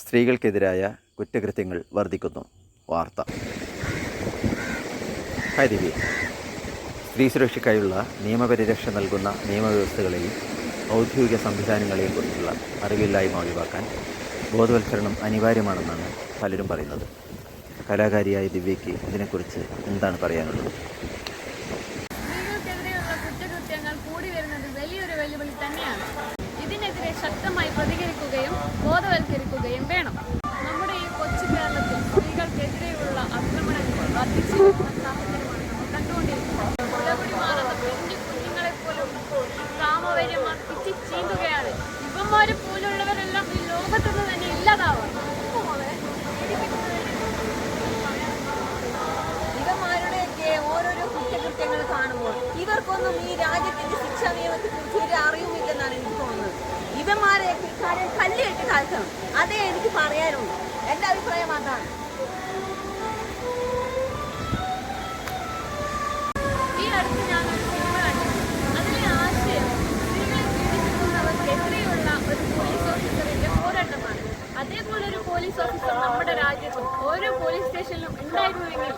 സ്ത്രീകൾക്കെതിരായ കുറ്റകൃത്യങ്ങൾ വർദ്ധിക്കുന്നു. വാർത്ത. ഹായ് ദിവ്യ. സ്ത്രീ സുരക്ഷയ്ക്കായുള്ള നിയമപരിരക്ഷ നൽകുന്ന നിയമവ്യവസ്ഥകളെയും ഔദ്യോഗിക സംവിധാനങ്ങളെയും കുറിച്ചുള്ള അറിവില്ലായ്മ ഒഴിവാക്കാൻ ബോധവൽക്കരണം അനിവാര്യമാണെന്നാണ് പലരും പറയുന്നത്. കലാകാരിയായ ദിവ്യയ്ക്ക് ഇതിനെക്കുറിച്ച് എന്താണ് പറയാനുള്ളത്? കൂടി വരുന്നത് വലിയൊരു വെല്ലുവിളി തന്നെയാണ്. ഇതിനെതിരെ ശക്തമായി പ്രതികരിക്കുകയും വർദ്ധിച്ചു കണ്ടുകൊണ്ടിരിക്കുന്നത് കുലകുടി മാറുന്ന കുഞ്ഞു കുഞ്ഞുങ്ങളെ പോലും കാമവര്യന്മാർ പിച്ചി ചീന്തുകയാണ് ഇവന്മാരെ പോലുള്ളവരെല്ലാം ഈ ലോകത്തുനിന്ന് തന്നെ ഇല്ലാതാവാം ഇവന്മാരുടെയൊക്കെ ഓരോരോ കാണുമ്പോൾ ഇവർക്കൊന്നും ഈ രാജ്യത്തിന്റെ ശിക്ഷാ നിയമത്തെ എനിക്ക് തോന്നുന്നത്. ഇവന്മാരെയൊക്കെ കാര്യം കല്ലിട്ട് താഴ്ത്തണം. അതേ എനിക്ക് പറയാനുള്ളൂ. എന്റെ അഭിപ്രായം അതാണ്. നമ്മുടെ രാജ്യത്ത് ഓരോ പോലീസ് സ്റ്റേഷനിലും ഉണ്ടായിരുന്നുവെങ്കിൽ